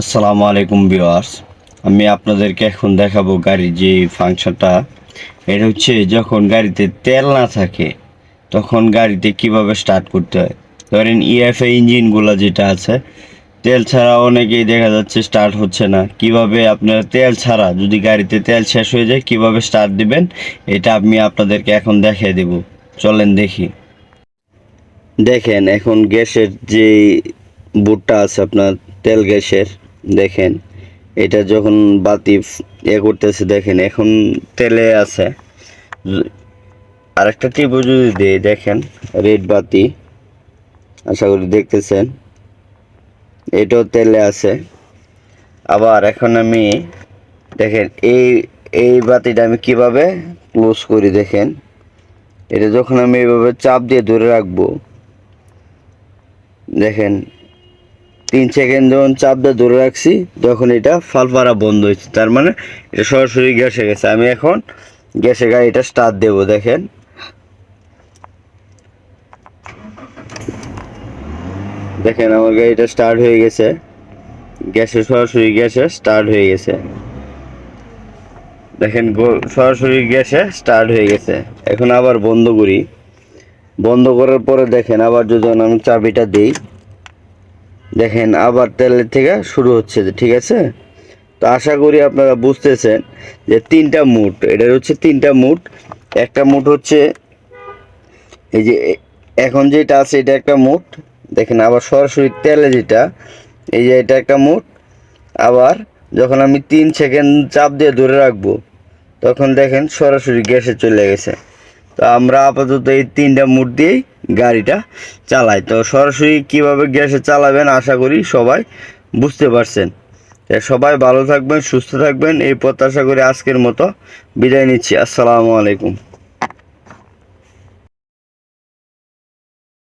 আসসালামু আলাইকুম ভিউয়ার্স। আমি আপনাদেরকে এখন দেখাবো গাড়ির যে ফাংশনটা। এটা হচ্ছে যখন গাড়িতে তেল না থাকে, তখন গাড়িতে কীভাবে স্টার্ট করতে হয়? ধরেন E ইএফএ ইঞ্জিনগুলো যেটা আছে, তেল ছাড়া অনেকেই দেখা যাচ্ছে স্টার্ট হচ্ছে না। কীভাবে আপনারা তেল ছাড়া, যদি গাড়িতে তেল শেষ হয়ে যায়, কীভাবে স্টার্ট দিবেন? এটা আমি আপনাদেরকে এখন দেখিয়ে দেব। চলেন দেখি। দেখেন, এখন গ্যাসের যে বুটটা আছে আপনার, তেল গ্যাসের দেখেন, এটা যখন বাতি এ করতেছে, দেখেন, এখন তেলে আছে। আরেকটা টিপও যদি দিই, দেখেন, রেড বাতি, আশা করি দেখতেছেন, এটাও তেলে আছে। আবার এখন আমি, দেখেন, এই এই বাতিটা আমি কীভাবে ক্লোজ করি, দেখেন। এটা যখন আমি এইভাবে চাপ দিয়ে ধরে রাখব, দেখেন তিন সেকেন্ড যখন চাপ দিয়ে ধরে রাখছি, তখন এটা ফালফারা বন্ধ হয়েছে। তার মানে এটা সরাসরি গ্যাসে গেছে। আমি এখন গ্যাসে গাড়িটা স্টার্ট দেবো, দেখেন। দেখেন, আমার গাড়িটা স্টার্ট হয়ে গেছে। গ্যাসে সরাসরি গ্যাসে স্টার্ট হয়ে গেছে। দেখেন সরাসরি গ্যাসে স্টার্ট হয়ে গেছে। এখন আবার বন্ধ করি। বন্ধ করার পরে দেখেন, আবার যদি আমি চাবিটা দিই দেখেন আবার তেলের থেকে শুরু হচ্ছে ঠিক আছে? তো আশা করি আপনারা বুঝতেছেন যে তিনটা মুট এটার হচ্ছে তিনটা মুট একটা মুট হচ্ছে এই যে এখন যেটা আছে এটা একটা মুট দেখেন আবার সরাসরি তেলে যেটা, এই যে এটা একটা মুট আবার যখন আমি তিন সেকেন্ড চাপ দিয়ে ধরে রাখব, তখন দেখেন সরাসরি গ্যাসে চলে গেছে। তো আমরা আপাতত এই তিনটা মুট দিয়েই গাড়িটা চালায়। তো সরাসরি কীভাবে গ্যাসে চালাবেন আশা করি সবাই বুঝতে পারছেন। সবাই ভালো থাকবেন, সুস্থ থাকবেন। এই প্রত্যাশা করি আজকের মতো বিদায় নিচ্ছি। আসসালামু আলাইকুম।